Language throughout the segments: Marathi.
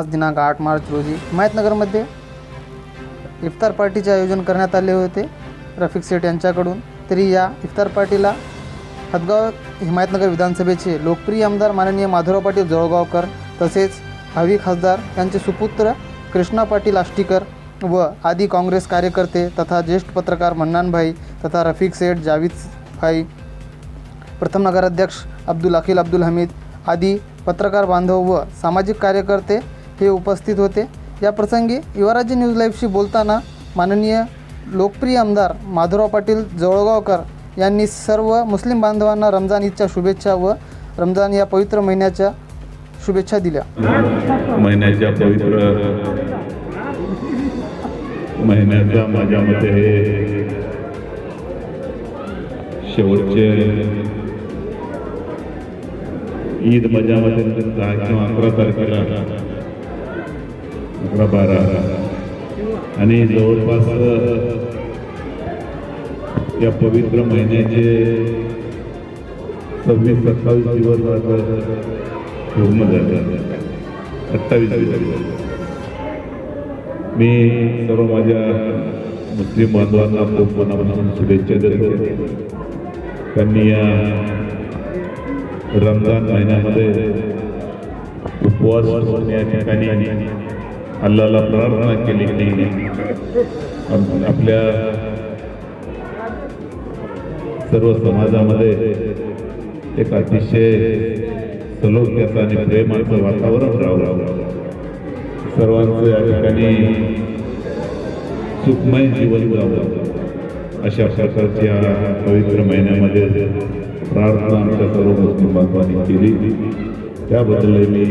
आज दिनांक आठ मार्च रोजी हिमायतनगरमध्ये इफ्तार पार्टीचे आयोजन करण्यात आले होते. रफिक सेठ यांच्याकडून. तरी या इफ्तार पार्टीला हदगाव हिमायतनगर विधानसभेचे लोकप्रिय आमदार माननीय माधवराव पाटील जळगावकर तसेच भावी खासदार यांचे सुपुत्र कृष्णा पाटील आष्टीकर व आदी काँग्रेस कार्यकर्ते तथा ज्येष्ठ पत्रकार मन्नानभाई तथा रफिक सेठ जावीद भाई प्रथम नगराध्यक्ष अब्दुल अखिल अब्दुल हमीद आदी पत्रकार बांधव व सामाजिक कार्यकर्ते हे उपस्थित होते. या प्रसंगी युवराज्य न्यूज लाईव्हशी बोलताना माननीय लोकप्रिय आमदार माधुराव पाटील जवळगावकर यांनी सर्व मुस्लिम बांधवांना रमजान ईदच्या शुभेच्छा व रमजान या पवित्र महिन्याच्या शुभेच्छा दिल्या. महिन्याच्या पवित्र महिन्याच्या माझ्या मते हे शेवटचे ईद माझ्या मते दहा किंवा अकरा तारखेला अकरा बारा आणि जवळपास या पवित्र महिन्याचे सव्वीस सत्तावीस दिवस आता पूर्ण झाले. अठ्ठावीस दिवस. मी सर्व माझ्या मुस्लिम बांधवांना खूप मनापासून शुभेच्छा देतो. त्यांनी या रमजान महिन्यामध्ये उपवास या ठिकाणी अल्लाला प्रार्थना केली की आपल्या सर्व समाजामध्ये एक अतिशय सलोख्याचं आणि प्रेमाचं वातावरण राहावं सर्वांचं या ठिकाणी सुखमय जीवन जावं. अशा प्रकारच्या पवित्र महिन्यामध्ये प्रार्थना आमच्या सर्व मुस्लिम बांधवांनी केली. त्याबद्दल मी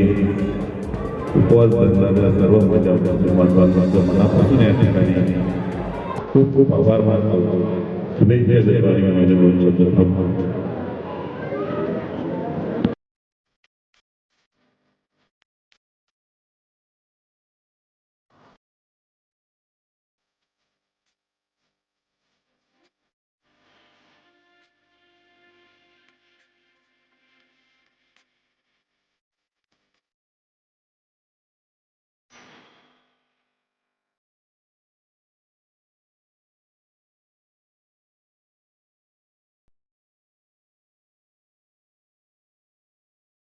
उपवास धरणाऱ्या सर्व माझ्या मुस्लिम मनापासून या ठिकाणी खूप खूप आभार मानतो. शुभेच्छा देतो आणि दोन शब्द